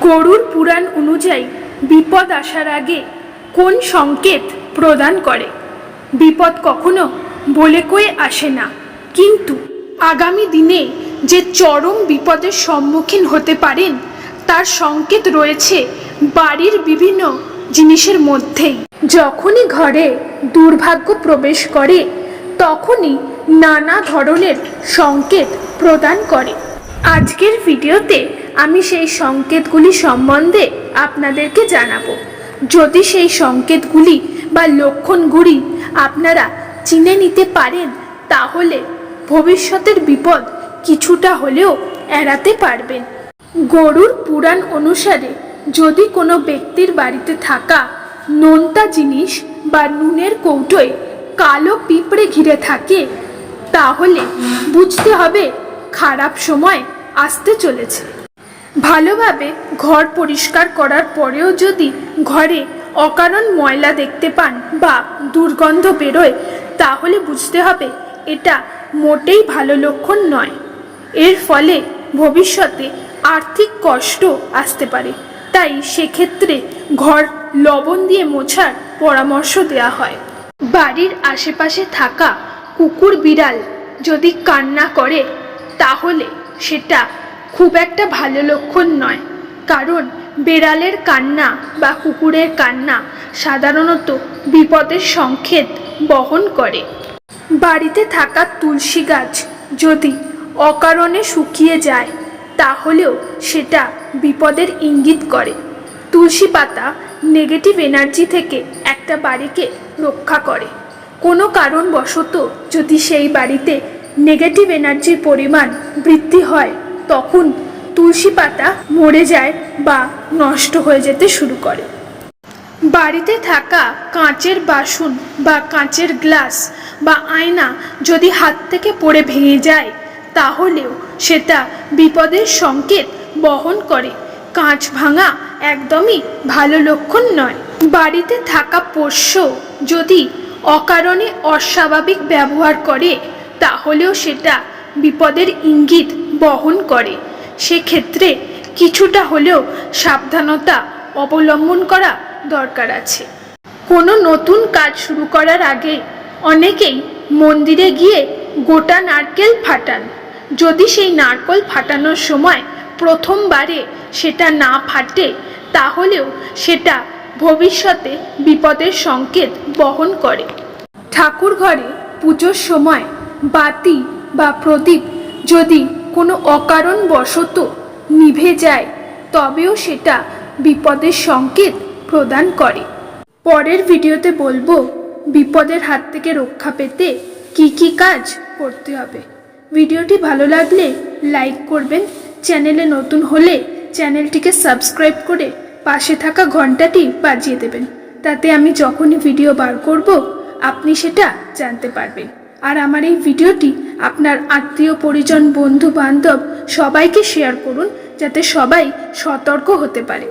গরুর পুরাণ অনুযায়ী বিপদ আসার আগে কোন সংকেত প্রদান করে? বিপদ কখনো বলে কয়ে আসে না। কিন্তু আগামী দিনে যে চরম বিপদের সম্মুখীন হতে পারেন, তার সংকেত রয়েছে বাড়ির বিভিন্ন জিনিসের মধ্যেই। যখনই ঘরে দুর্ভাগ্য প্রবেশ করে, তখনই নানা ধরনের সংকেত প্রদান করে। আজকের ভিডিওতে আমি সেই সংকেতগুলি সম্বন্ধে আপনাদেরকে জানাব। যদি সেই সংকেতগুলি বা লক্ষণগুলি আপনারা চিনে নিতে পারেন, তাহলে ভবিষ্যতের বিপদ কিছুটা হলেও এড়াতে পারবেন। গরুর পুরাণ অনুসারে যদি কোনো ব্যক্তির বাড়িতে থাকা নোনতা জিনিস বা নুনের কৌটোয় কালো পিঁপড়ে ঘিরে থাকে, তাহলে বুঝতে হবে খারাপ সময় আসতে চলেছে। ভালোভাবে ঘর পরিষ্কার করার পরেও যদি ঘরে অকারণ ময়লা দেখতে পান বা দুর্গন্ধ বেরোয়, তাহলে বুঝতে হবে এটা মোটেই ভালো লক্ষণ নয়। এর ফলে ভবিষ্যতে আর্থিক কষ্ট আসতে পারে। তাই সেক্ষেত্রে ঘর লবণ দিয়ে মোছার পরামর্শ দেওয়া হয়। বাড়ির আশেপাশে থাকা কুকুর বিড়াল যদি কান্না করে, তাহলে সেটা খুব একটা ভালো লক্ষণ নয়। কারণ বেড়ালের কান্না বা কুকুরের কান্না সাধারণত বিপদের সংকেত বহন করে। বাড়িতে থাকা তুলসী গাছ যদি অকারণে শুকিয়ে যায়, তাহলেও সেটা বিপদের ইঙ্গিত করে। তুলসী পাতা নেগেটিভ এনার্জি থেকে একটা বাড়িকে রক্ষা করে। কোনো কারণবশত যদি সেই বাড়িতে নেগেটিভ এনার্জির পরিমাণ বৃদ্ধি হয় তখন তুলসী পাতা মরে যায় বা নষ্ট হয়ে যেতে শুরু করে। বাড়িতে থাকা কাঁচের বাসন বা কাঁচের গ্লাস বা আয়না যদি হাত থেকে পড়ে ভেঙে যায়, তাহলেও সেটা বিপদের সংকেত বহন করে। কাঁচ ভাঙা একদমই ভালো লক্ষণ নয়। বাড়িতে থাকা পোষ্য যদি অকারণে অস্বাভাবিক ব্যবহার করে, তাহলেও সেটা বিপদের ইঙ্গিত বহন করে। সেক্ষেত্রে কিছুটা হলেও সাবধানতা অবলম্বন করা দরকার আছে। কোনো নতুন কাজ শুরু করার আগে অনেকেই মন্দিরে গিয়ে গোটা নারকেল ফাটান। যদি সেই নারকেল ফাটানোর সময় প্রথমবারে সেটা না ফাটে, তাহলেও সেটা ভবিষ্যতে বিপদের সংকেত বহন করে। ঠাকুর ঘরে পুজোর সময় বাতি বা প্রদীপ যদি কোনো অকারণ অকারণবশত নিভে যায়, তবেও সেটা বিপদের সংকেত প্রদান করে। পরের ভিডিওতে বলব, বিপদের হাত থেকে রক্ষা পেতে কি কি কাজ করতে হবে। ভিডিওটি ভালো লাগলে লাইক করবেন, চ্যানেলে নতুন হলে চ্যানেলটিকে সাবস্ক্রাইব করে পাশে থাকা ঘন্টাটি বাজিয়ে দেবেন। তাতে আমি যখনই ভিডিও বার করব, আপনি সেটা জানতে পারবেন। আর আমার এই ভিডিওটি আপনার আত্মীয়, পরিজন বন্ধু বান্ধব সবাইকে শেয়ার করুন যাতে সবাই সতর্ক হতে পারে।